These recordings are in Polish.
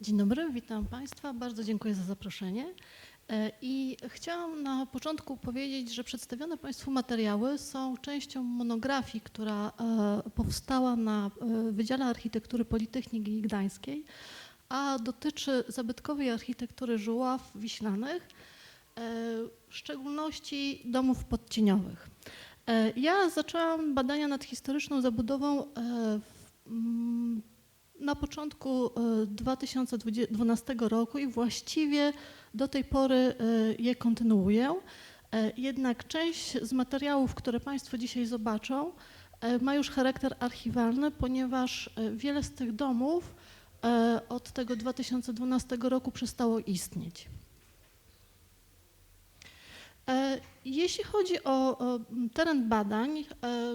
Dzień dobry, witam Państwa. Bardzo dziękuję za zaproszenie. E, I chciałam na początku powiedzieć, że przedstawione Państwu materiały są częścią monografii, która e, powstała na e, Wydziale Architektury Politechniki Gdańskiej, a dotyczy zabytkowej architektury Żuław Wiślanych, w szczególności domów podcieniowych. Ja zaczęłam badania nad historyczną zabudową w- na początku e, 2012 roku i właściwie do tej pory e, je kontynuuję. E, Jednak część z materiałów, które Państwo dzisiaj zobaczą, e, ma już charakter archiwalny, ponieważ e, wiele z tych domów e, od tego 2012 roku przestało istnieć. E, Jeśli chodzi o, teren badań, e,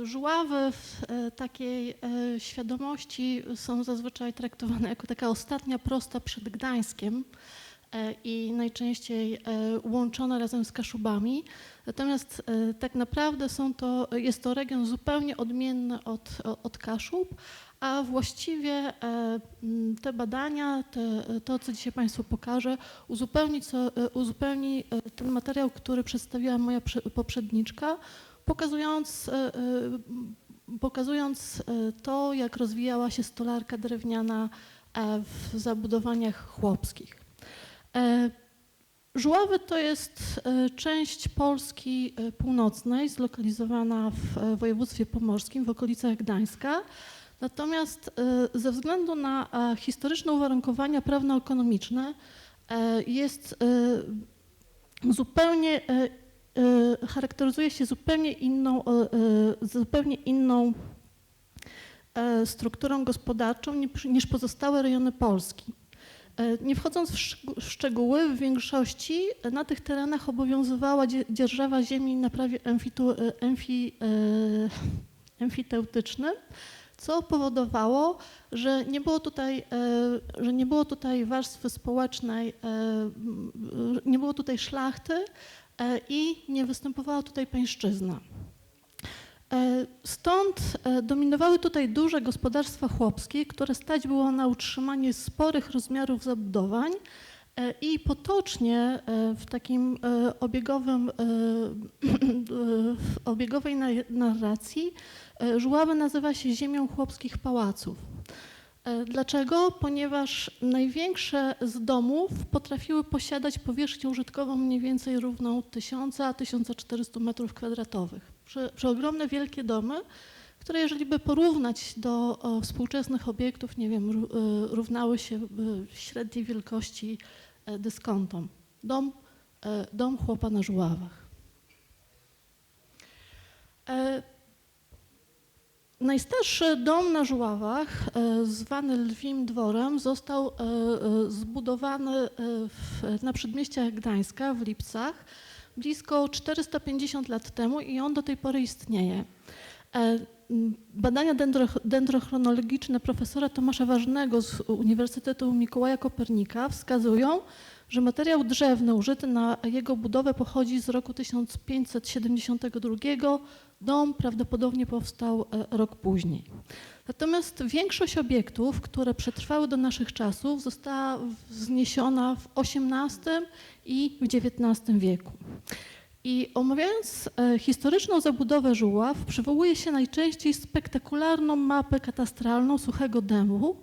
żuławy w e, takiej świadomości są zazwyczaj traktowane jako taka ostatnia prosta przed Gdańskiem i najczęściej łączone razem z Kaszubami. Natomiast tak naprawdę są to, jest to region zupełnie odmienny od, od Kaszub, a właściwie e, te badania, te, to co dzisiaj Państwu pokażę, uzupełni, co, e, uzupełni e, ten materiał, który przedstawiła moja prze- poprzedniczka, pokazując, pokazując to, jak rozwijała się stolarka drewniana w zabudowaniach chłopskich. Żuławy to jest część Polski północnej, zlokalizowana w województwie pomorskim, w okolicach Gdańska. Natomiast e, ze względu na e, historyczne uwarunkowania prawno-ekonomiczne e, jest zupełnie, charakteryzuje się zupełnie inną, zupełnie inną strukturą gospodarczą niż- pozostałe rejony Polski. Nie wchodząc w szczeg- w szczegóły, w większości na tych terenach obowiązywała dzie- dzierżawa ziemi na prawie emfitu, co powodowało, że nie było tutaj, e, że nie było tutaj warstwy społecznej, e, nie było tutaj szlachty e, i nie występowała tutaj pańszczyzna. Stąd dominowały tutaj duże gospodarstwa chłopskie, które stać było na utrzymanie sporych rozmiarów zabudowań i potocznie e, w takim e, obiegowym, e, w obiegowej na- narracji e, Żuławy nazywa się ziemią chłopskich pałaców. E, Dlaczego? Ponieważ największe z domów potrafiły posiadać powierzchnię użytkową mniej więcej równą 1000-1400 m2. Prze- Przeogromne wielkie domy, które jeżeli by porównać do współczesnych obiektów, nie wiem, e, równały się e, średniej wielkości e, dyskontom. Dom, dom chłopa na żuławach. Najstarszy dom na Żuławach, zwany Lwim Dworem, został zbudowany w, na przedmieściach Gdańska w Lipcach blisko 450 lat temu i on do tej pory istnieje. Badania dendro, dendrochronologiczne profesora Tomasza Ważnego z Uniwersytetu Mikołaja Kopernika wskazują, że materiał drzewny użyty na jego budowę pochodzi z roku 1572. Dom prawdopodobnie powstał e, rok później. Natomiast większość obiektów, które przetrwały do naszych czasów, została wzniesiona w XVIII i w XIX wieku. I omawiając e, historyczną zabudowę Żuław, przywołuje się najczęściej spektakularną mapę katastralną Suchego Dębu,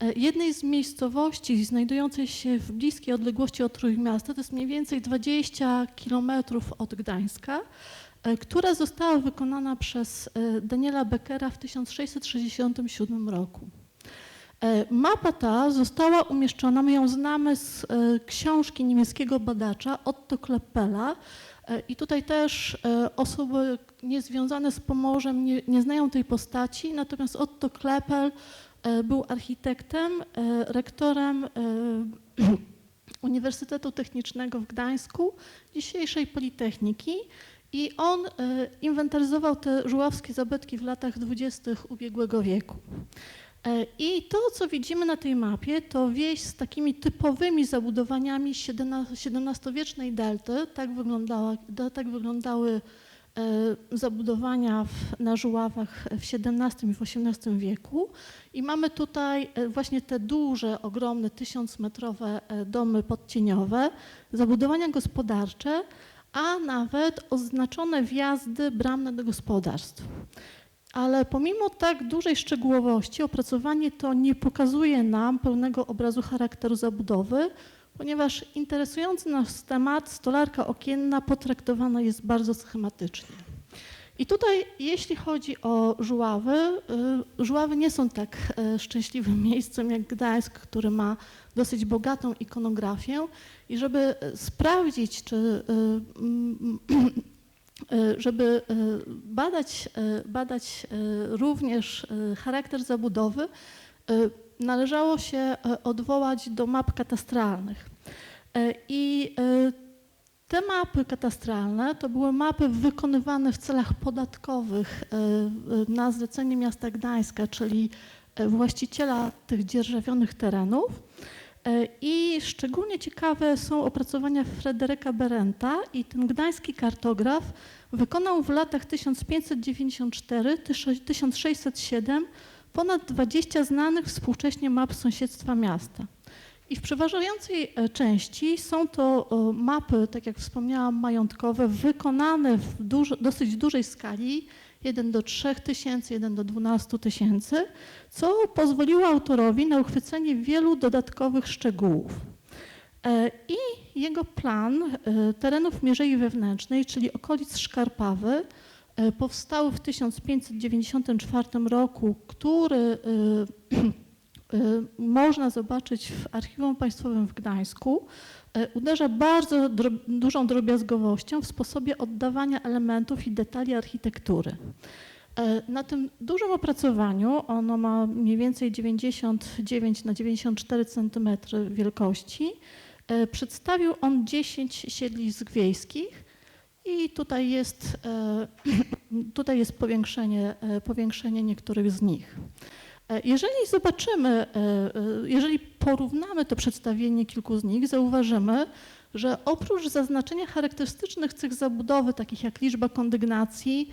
e, jednej z miejscowości znajdującej się w bliskiej odległości od Trójmiasta, to jest mniej więcej 20 kilometrów od Gdańska, e, która została wykonana przez Daniela Beckera w 1667 roku. Mapa ta została umieszczona, my ją znamy z książki niemieckiego badacza Otto Kleppela i tutaj też e, osoby niezwiązane z Pomorzem nie, nie znają tej postaci, natomiast Otto Kleppel e, był architektem, e, rektorem e, Uniwersytetu Technicznego w Gdańsku, dzisiejszej Politechniki i on e, inwentaryzował te żuławskie zabytki w latach dwudziestych ubiegłego wieku. E, I to, co widzimy na tej mapie, to wieś z takimi typowymi zabudowaniami XVII-wiecznej delty. Tak, wyglądała, tak wyglądały e, zabudowania w, na Żuławach w XVII i w XVIII wieku. I mamy tutaj e, właśnie te duże, ogromne, tysiącmetrowe domy podcieniowe, zabudowania gospodarcze, a nawet oznaczone wjazdy bramne do gospodarstw. Ale pomimo tak dużej szczegółowości, opracowanie to nie pokazuje nam pełnego obrazu charakteru zabudowy, ponieważ interesujący nas temat, stolarka okienna, potraktowana jest bardzo schematycznie. I tutaj, jeśli chodzi o Żuławy, y, Żuławy nie są tak y, szczęśliwym miejscem jak Gdańsk, który ma dosyć bogatą ikonografię. I żeby y, sprawdzić, czy mm, żeby badać, badać również charakter zabudowy, należało się odwołać do map katastralnych. I te mapy katastralne to były mapy wykonywane w celach podatkowych e, e, na zlecenie miasta Gdańska, czyli e, właściciela tych dzierżawionych terenów. I szczególnie ciekawe są opracowania Fryderyka Berenta i ten gdański kartograf wykonał w latach 1594-1607 ponad 20 znanych współcześnie map sąsiedztwa miasta. I w przeważającej e, części są to mapy, tak jak wspomniałam, majątkowe, wykonane w duży, dosyć dużej skali, 1 do 3 tysięcy, 1 do 12 tysięcy, co pozwoliło autorowi na uchwycenie wielu dodatkowych szczegółów. E, I jego plan e, terenów Mierzei Wewnętrznej, czyli okolic Szkarpawy, powstały w 1594 roku, który można zobaczyć w Archiwum Państwowym w Gdańsku, uderza bardzo dużą drobiazgowością w sposobie oddawania elementów i detali architektury. Y, na tym dużym opracowaniu, ono ma mniej więcej 99 na 94 cm wielkości, przedstawił on 10 siedlisk wiejskich i tutaj jest, tutaj jest powiększenie, powiększenie niektórych z nich. E, jeżeli zobaczymy, e, e, jeżeli porównamy to przedstawienie kilku z nich, zauważymy, że oprócz zaznaczenia charakterystycznych cech zabudowy, takich jak liczba kondygnacji,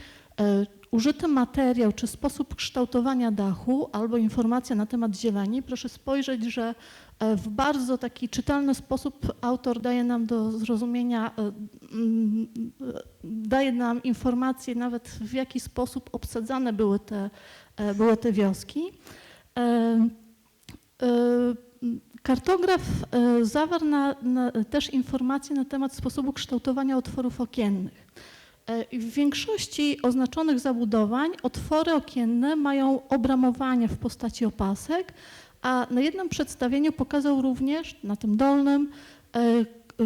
użyty materiał czy sposób kształtowania dachu albo informacja na temat zieleni, proszę spojrzeć, że w bardzo taki czytelny sposób autor daje nam do zrozumienia, daje nam informacje nawet w jaki sposób obsadzane były te E, były te wioski. E, e, kartograf zawarł na, na, też informacje na temat sposobu kształtowania otworów okiennych. W większości oznaczonych zabudowań otwory okienne mają obramowanie w postaci opasek, a na jednym przedstawieniu pokazał również, na tym dolnym,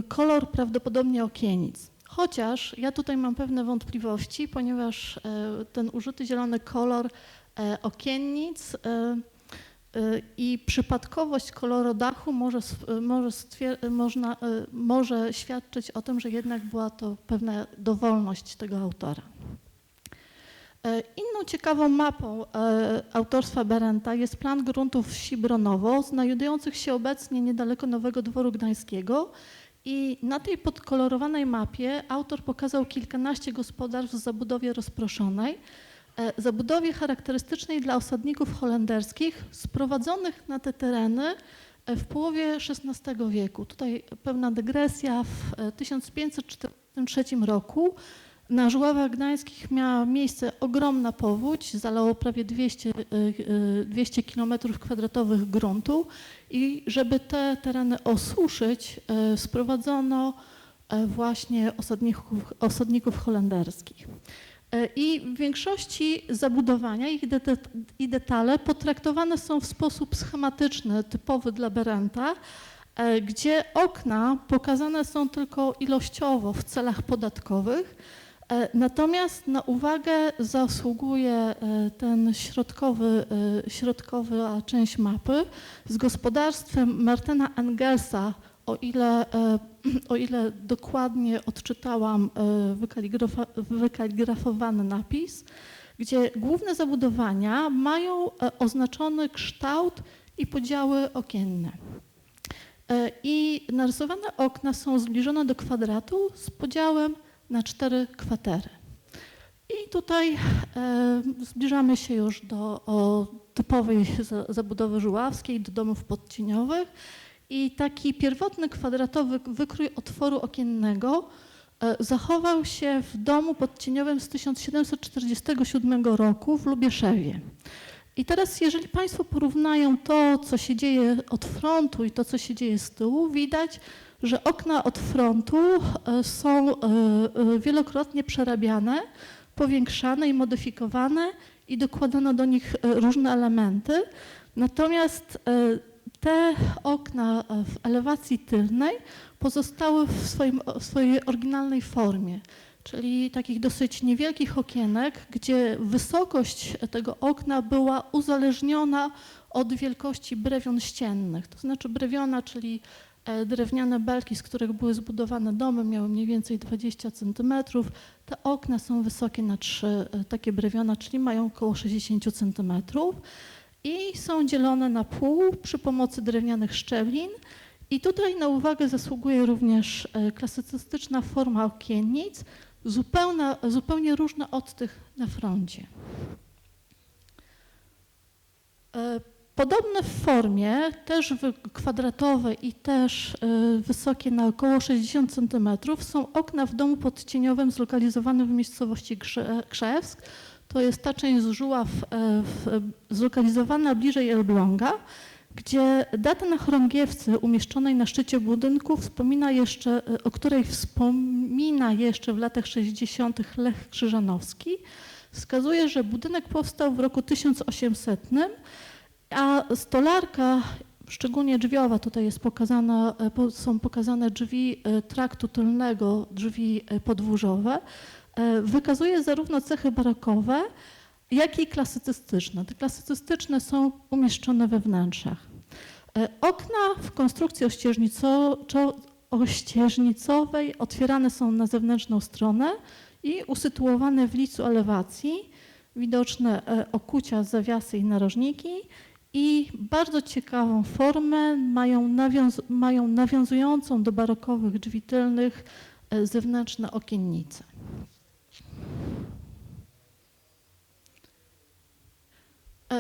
kolor prawdopodobnie okienic. Chociaż ja tutaj mam pewne wątpliwości, ponieważ ten użyty zielony kolor E, okiennic e, e, i przypadkowość koloru dachu może, może, można, może świadczyć o tym, że jednak była to pewna dowolność tego autora. Inną ciekawą mapą autorstwa Berenta jest plan gruntów wsi Bronowo, znajdujących się obecnie niedaleko Nowego Dworu Gdańskiego. I na tej podkolorowanej mapie autor pokazał kilkanaście gospodarstw w zabudowie rozproszonej, E, zabudowie charakterystycznej dla osadników holenderskich sprowadzonych na te tereny e, w połowie XVI wieku. Tutaj pewna dygresja. W 1543 e, roku na Żuławach Gdańskich miała miejsce ogromna powódź, zalało prawie 200, 200 km kwadratowych gruntu i żeby te tereny osuszyć, sprowadzono właśnie osadników, osadników holenderskich. E, I w większości zabudowania ich i detale potraktowane są w sposób schematyczny, typowy dla Berenta, e, gdzie okna pokazane są tylko ilościowo w celach podatkowych, e, natomiast na uwagę zasługuje ten środkowy, środkowa część mapy. Z gospodarstwem Martina Engelsa, o ile, e, o ile dokładnie odczytałam e, wykaligrafowany napis, gdzie główne zabudowania mają e, oznaczony kształt i podziały okienne. I narysowane okna są zbliżone do kwadratu z podziałem na cztery kwatery. I tutaj zbliżamy się już do typowej za, zabudowy żuławskiej, do domów podcieniowych. I taki pierwotny kwadratowy wykrój otworu okiennego e, zachował się w domu podcieniowym z 1747 roku w Lubieszewie. I teraz, jeżeli Państwo porównają to, co się dzieje od frontu i to, co się dzieje z tyłu, widać, że okna od frontu e, są e, wielokrotnie przerabiane, powiększane i modyfikowane i dokładano do nich różne elementy. Natomiast te okna e, w elewacji tylnej pozostały w, swoim, w swojej oryginalnej formie, czyli takich dosyć niewielkich okienek, gdzie wysokość tego okna była uzależniona od wielkości brewion ściennych. To znaczy brewiona, czyli e, drewniane belki, z których były zbudowane domy, miały mniej więcej 20 centymetrów. Te okna są wysokie na trzy e, takie brewiona, czyli mają około 60 centymetrów i są dzielone na pół przy pomocy drewnianych szczelin. I tutaj na uwagę zasługuje również e, klasycystyczna forma okiennic, zupełna, zupełnie różna od tych na froncie. E, Podobne w formie, też kwadratowe i też e, wysokie na około 60 cm, są okna w domu podcieniowym zlokalizowanym w miejscowości Krzewsk. To jest ta część Żuław e, zlokalizowana bliżej Elbląga, gdzie data na chorągiewce umieszczonej na szczycie budynku wspomina jeszcze, e, o której wspomina jeszcze w latach 60. Lech Krzyżanowski, wskazuje, że budynek powstał w roku 1800, a stolarka, szczególnie drzwiowa, tutaj jest pokazana, e, są pokazane drzwi traktu tylnego, drzwi podwórzowe, wykazuje zarówno cechy barokowe, jak i klasycystyczne. Te klasycystyczne są umieszczone we wnętrzach. E, Okna w konstrukcji ościeżnicowej otwierane są na zewnętrzną stronę i usytuowane w licu elewacji. Widoczne e, okucia, zawiasy i narożniki. I bardzo ciekawą formę mają, nawiąz- mają nawiązującą do barokowych drzwi tylnych e, zewnętrzne okiennice.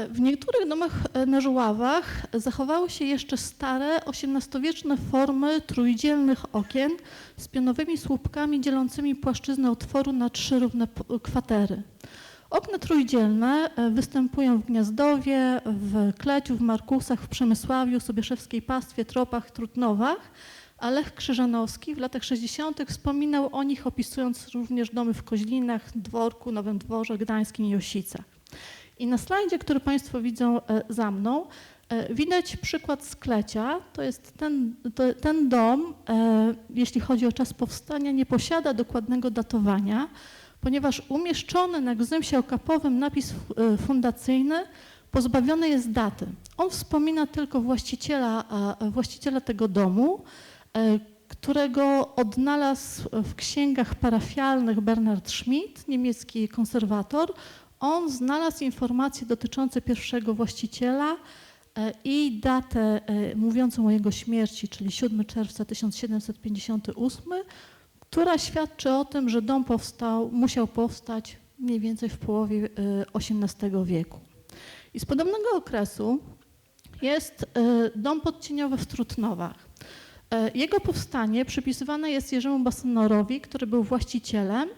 W niektórych domach e, na Żuławach zachowały się jeszcze stare, XVIII-wieczne formy trójdzielnych okien z pionowymi słupkami dzielącymi płaszczyznę otworu na trzy równe p- kwatery. Okna trójdzielne e, występują w Gniazdowie, w Kleciu, w Markusach, w Przemysławiu, Sobieszewskiej Pastwie, Tropach, Trutnowach, a Lech Krzyżanowski w latach 60. wspominał o nich, opisując również domy w Koźlinach, Dworku, Nowym Dworze, Gdańskim i Osicach. I na slajdzie, który Państwo widzą e, za mną, e, widać przykład sklecia. To jest ten, to, ten dom, e, jeśli chodzi o czas powstania, nie posiada dokładnego datowania, ponieważ umieszczony na gzymsie okapowym napis fundacyjny pozbawiony jest daty. On wspomina tylko właściciela, właściciela tego domu, którego odnalazł w księgach parafialnych Bernard Schmidt, niemiecki konserwator. On znalazł informacje dotyczące pierwszego właściciela e, i datę e, mówiącą o jego śmierci, czyli 7 czerwca 1758, która świadczy o tym, że dom powstał, musiał powstać mniej więcej w połowie e, XVIII wieku. I z podobnego okresu jest e, dom podcieniowy w Trutnowach. E, Jego powstanie przypisywane jest Jerzemu Basonorowi, który był właścicielem.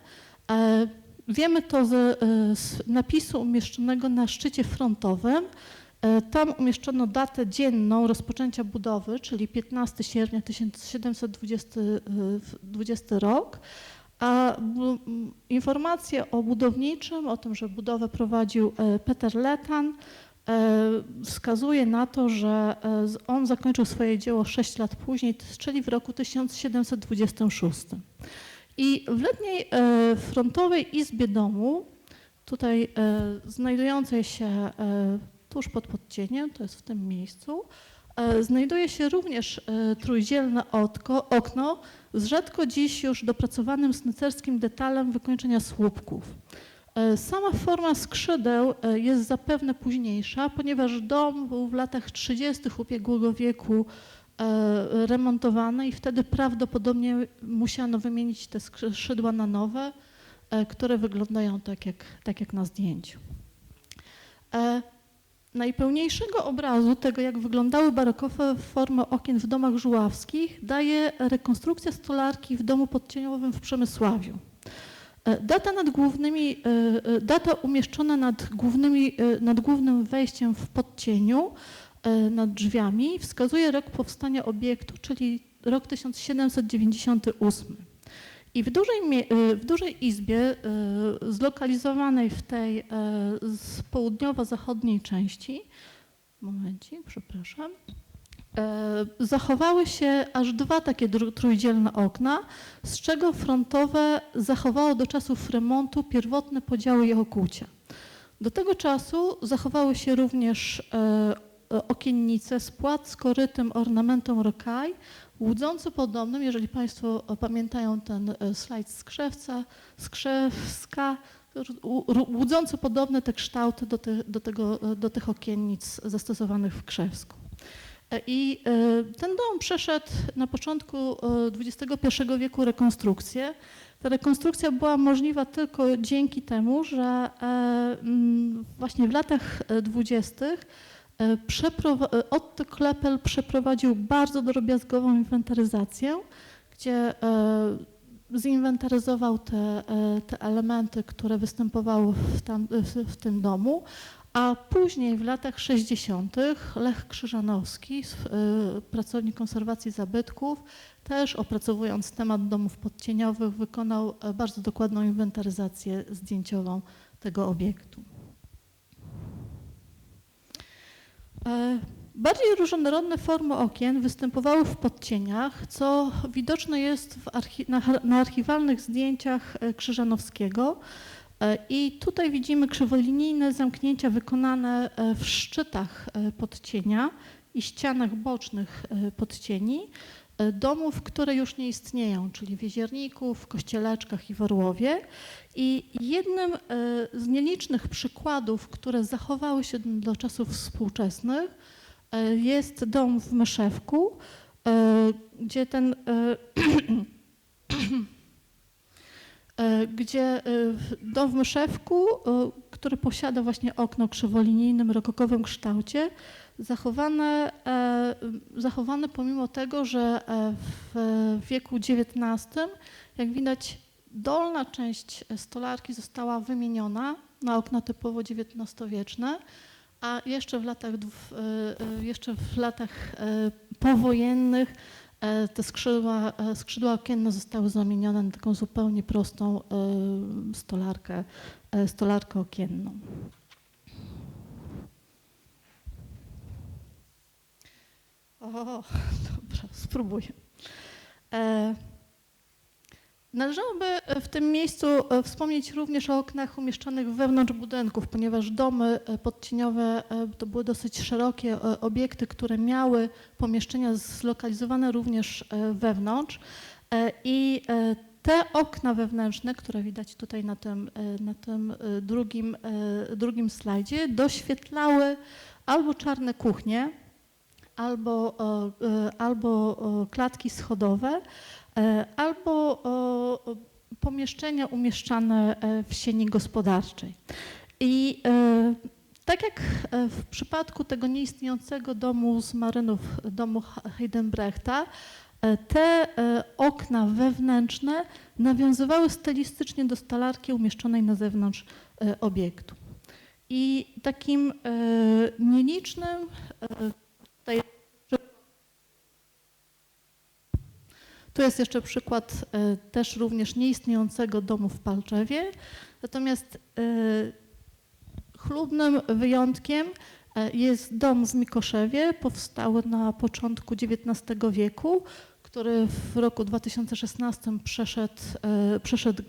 Wiemy to z, e, z napisu umieszczonego na szczycie frontowym. E, Tam umieszczono datę dzienną rozpoczęcia budowy, czyli 15 sierpnia 1720 e, w- 20 rok. A informacje o budowniczym, o tym, że budowę prowadził Peter Letan, wskazuje na to, że on zakończył swoje dzieło 6 lat później, czyli w roku 1726. I w letniej e, frontowej izbie domu, tutaj e, znajdującej się e, tuż pod podcieniem, to jest w tym miejscu, znajduje się również trójdzielne okno z rzadko dziś już dopracowanym snycerskim detalem wykończenia słupków. Sama forma skrzydeł jest zapewne późniejsza, ponieważ dom był w latach 30. ubiegłego wieku e, remontowany i wtedy prawdopodobnie musiano wymienić te skrzydła na nowe. e, które wyglądają tak jak, tak jak na zdjęciu. E, Najpełniejszego obrazu tego, jak wyglądały barokowe formy okien w domach żuławskich, daje rekonstrukcja stolarki w domu podcieniowym w Przemysławiu. Data, nad głównymi, data umieszczona nad, głównymi, nad głównym wejściem w podcieniu, nad drzwiami, wskazuje rok powstania obiektu, czyli rok 1798. I w dużej, e, w dużej izbie, e, zlokalizowanej w tej e, z południowo-zachodniej części, momencik, przepraszam, e, zachowały się aż dwa takie trójdzielne okna, z czego frontowe zachowało do czasów remontu pierwotne podziały i okucia. Do tego czasu zachowały się również e, e, okiennice z płat z korytym ornamentem rokaj, łudząco podobnym, jeżeli Państwo e, pamiętają ten e, slajd z krzewca, z krzewska, łudząco podobne te kształty do, ty, do, tego, e, do tych okiennic zastosowanych w Krzewsku. E, I e, ten dom przeszedł na początku e, XXI wieku rekonstrukcję. Ta rekonstrukcja była możliwa tylko dzięki temu, że e, właśnie w latach e, dwudziestych e, e, Otto Klepel przeprowadził bardzo drobiazgową inwentaryzację, gdzie e, zinwentaryzował te, e, te elementy, które występowały w, tam, w, tym domu, a później w latach 60. Lech Krzyżanowski, e, pracownik konserwacji zabytków, też opracowując temat domów podcieniowych, wykonał e, bardzo dokładną inwentaryzację zdjęciową tego obiektu. Bardziej różnorodne formy okien występowały w podcieniach, co widoczne jest archi- na, na archiwalnych zdjęciach e, Krzyżanowskiego. E, I tutaj widzimy krzywolinijne zamknięcia wykonane e, w szczytach e, podcienia i ścianach bocznych e, podcieni e, domów, które już nie istnieją, czyli w Jezierników, Kościeleczkach i w Orłowie. I jednym e, z nielicznych przykładów, które zachowały się do czasów współczesnych, e, jest dom w Myszewku, e, gdzie ten e, e, gdzie e, w- dom w Myszewku, e, który posiada właśnie okno krzywolinijnym, rokokowym kształcie, zachowane, e, zachowane pomimo tego, że e, w wieku XIX, jak widać, dolna część stolarki została wymieniona na okna typowo XIX-wieczne, a jeszcze w latach, e, jeszcze w latach powojennych te skrzydła, skrzydła okienne zostały zamienione na taką zupełnie prostą stolarkę, stolarkę okienną. O, dobra, spróbuję. E, Należałoby w tym miejscu e, wspomnieć również o oknach umieszczonych wewnątrz budynków, ponieważ domy e, podcieniowe to były dosyć szerokie obiekty, które miały pomieszczenia zlokalizowane również wewnątrz. I te okna wewnętrzne, które widać tutaj na tym, na tym drugim, drugim slajdzie, doświetlały albo czarne kuchnie, albo, e, albo klatki schodowe, e, albo pomieszczenia umieszczane e, w sieni gospodarczej. I tak jak w przypadku tego nieistniejącego domu z marynów, domu Heidenbrechta, te okna wewnętrzne nawiązywały stylistycznie do stolarki umieszczonej na zewnątrz obiektu. I takim nielicznym e, tutaj Tu jest jeszcze przykład e, też również nieistniejącego domu w Palczewie. Natomiast e, chlubnym wyjątkiem e, jest dom w Mikoszewie, powstały na początku XIX wieku, który w roku 2016 przeszedł, przeszedł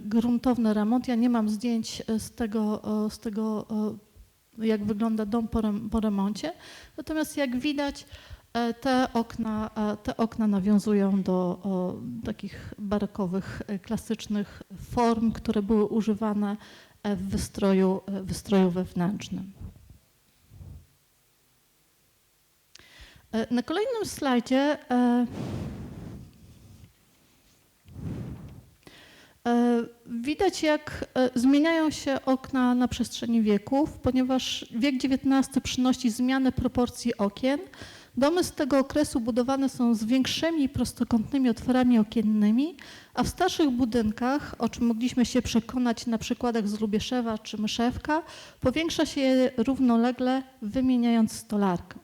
gruntowny remont. Ja nie mam zdjęć z tego, z tego jak wygląda dom po, rem, po remoncie. Natomiast jak widać, Te okna, e, te okna nawiązują do takich barokowych, e, klasycznych form, które były używane e, w wystroju, e, wystroju wewnętrznym. E, Na kolejnym slajdzie e, e, widać jak e, zmieniają się okna na przestrzeni wieków, ponieważ wiek XIX przynosi zmianę proporcji okien. Domy z tego okresu budowane są z większymi prostokątnymi otworami okiennymi, a w starszych budynkach, o czym mogliśmy się przekonać na przykładach z Lubieszewa czy Myszewka, powiększa się je równolegle, wymieniając stolarkę.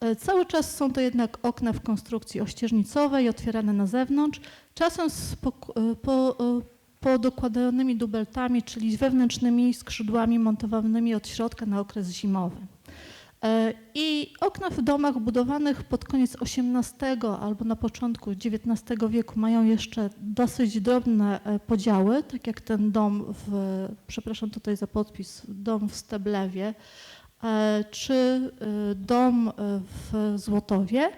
E, Cały czas są to jednak okna w konstrukcji ościeżnicowej, otwierane na zewnątrz, czasem z e, e, podokładanymi dubeltami, czyli wewnętrznymi skrzydłami montowanymi od środka na okres zimowy. E, I okna w domach budowanych pod koniec XVIII albo na początku XIX wieku mają jeszcze dosyć drobne e, podziały, tak jak ten dom w, przepraszam tutaj za podpis, dom w Steblewie, e, czy dom w Złotowie.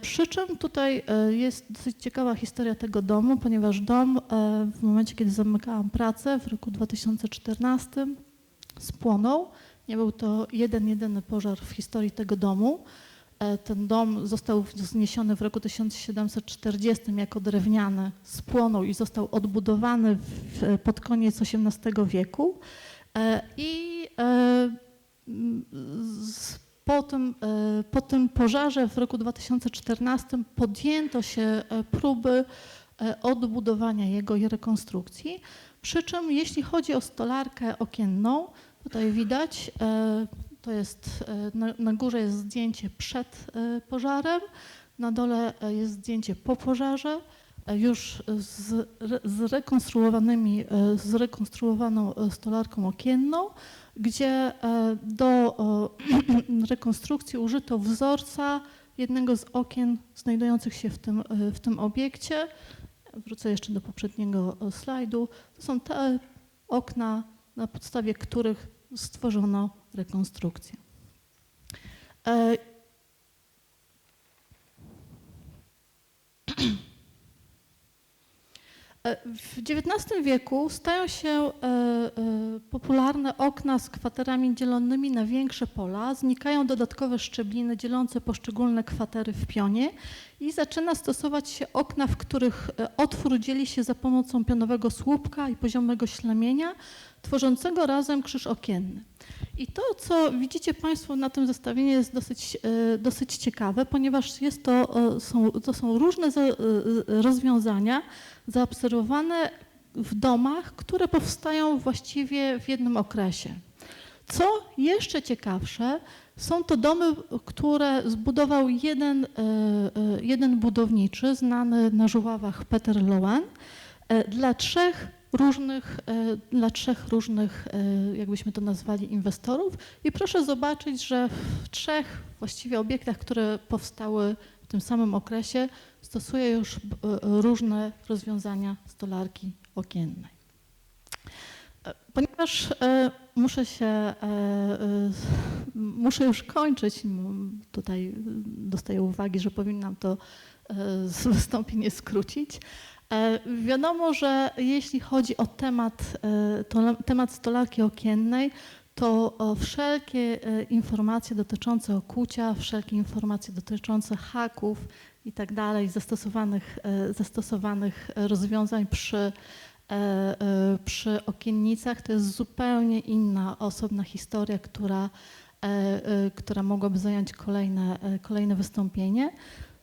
Przy czym tutaj jest dosyć ciekawa historia tego domu, ponieważ dom w momencie, kiedy zamykałam pracę w roku 2014 spłonął. Nie był to jeden, jedyny pożar w historii tego domu. E, Ten dom został zniesiony w roku 1740 jako drewniany, spłonął i został odbudowany w, pod koniec XVIII wieku. E, I e, po, tym, po tym pożarze w roku 2014 podjęto się próby odbudowania jego i rekonstrukcji. Przy czym jeśli chodzi o stolarkę okienną, tutaj widać, e, to jest e, na, na górze jest zdjęcie przed e, pożarem, na dole jest zdjęcie po pożarze, już z re- zrekonstruowanymi, zrekonstruowaną stolarką okienną, gdzie do rekonstrukcji użyto wzorca jednego z okien znajdujących się w tym, w tym obiekcie. Wrócę jeszcze do poprzedniego slajdu. To są te okna, na podstawie których stworzono rekonstrukcję. W XIX wieku stają się e, e, popularne okna z kwaterami dzielonymi na większe pola, znikają dodatkowe szczebliny dzielące poszczególne kwatery w pionie i zaczyna stosować się okna, w których e, otwór dzieli się za pomocą pionowego słupka i poziomego ślemienia, tworzącego razem krzyż okienny. I to, co widzicie Państwo na tym zestawieniu jest dosyć, e, dosyć ciekawe, ponieważ jest to, e, są, to są różne e, rozwiązania zaobserwowane w domach, które powstają właściwie w jednym okresie. Co jeszcze ciekawsze, są to domy, które zbudował jeden, jeden budowniczy, znany na Żuławach Peter Lowen, dla trzech różnych, e, dla trzech różnych, e, jakbyśmy to nazwali, inwestorów. I proszę zobaczyć, że w trzech właściwie obiektach, które powstały w tym samym okresie, stosuje już e, różne rozwiązania stolarki okiennej. Ponieważ muszę się, muszę już kończyć, tutaj dostaję uwagi, że powinnam to wystąpienie skrócić. E, Wiadomo, że jeśli chodzi o temat, e, to, temat stolarki okiennej, to wszelkie e, informacje dotyczące okucia, wszelkie informacje dotyczące haków i tak dalej, zastosowanych, zastosowanych rozwiązań przy, przy okiennicach, to jest zupełnie inna, osobna historia, która, która mogłaby zająć kolejne, kolejne wystąpienie.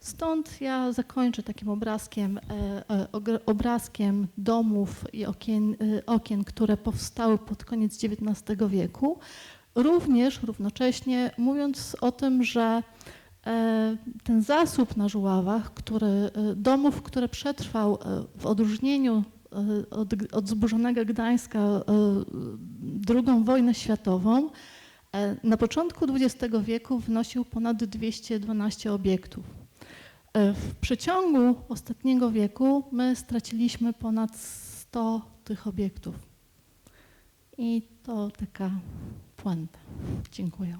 Stąd ja zakończę takim obrazkiem, e, e, obrazkiem domów i okien, e, okien, które powstały pod koniec XIX wieku. Również równocześnie mówiąc o tym, że ten zasób na Żuławach, który, domów, które przetrwał w odróżnieniu od, od zburzonego Gdańska II wojnę światową, na początku XX wieku wynosił ponad 212 obiektów. E, W przeciągu ostatniego wieku my straciliśmy ponad 100 tych obiektów. I to taka puenta. Dziękuję.